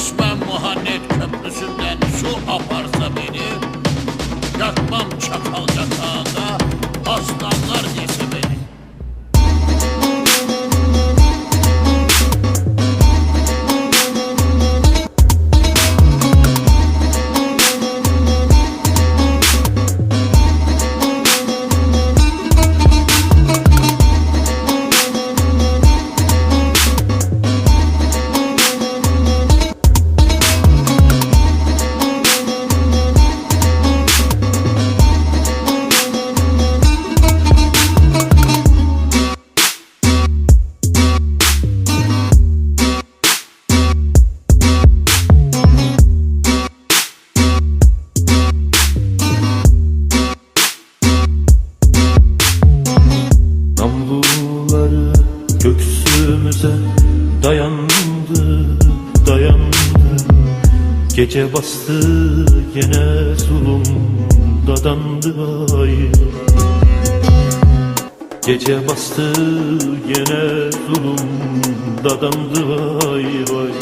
Osman Muhannet Köprüsü'nden sol göksümüze dayandı, dayandı. Gece bastı gene zulüm dadandı ay. Gece bastı gene zulüm dadandı ay vay